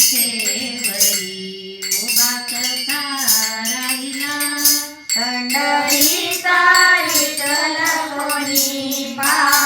Savoury उभा कसा राहिला पंढरी चालितला कोणी पा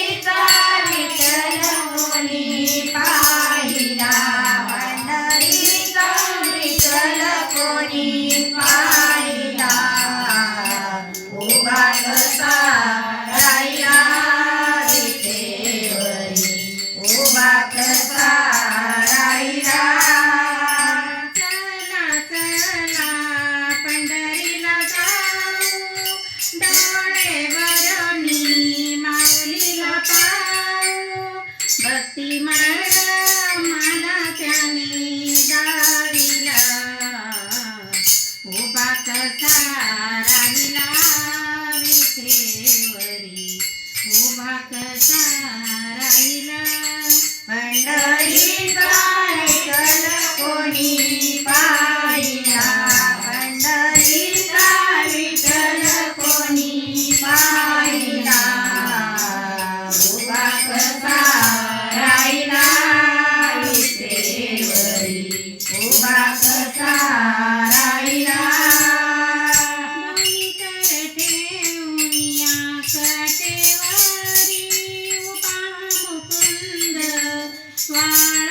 हत्ती मरडा मला त्याने गाविला उभा कसा राहिला विठेवरी उभा कसा राहिला पंढरी कायकल कोणी पाहिला. पंढरी कोणी पाहिला. उभा कसा Wow.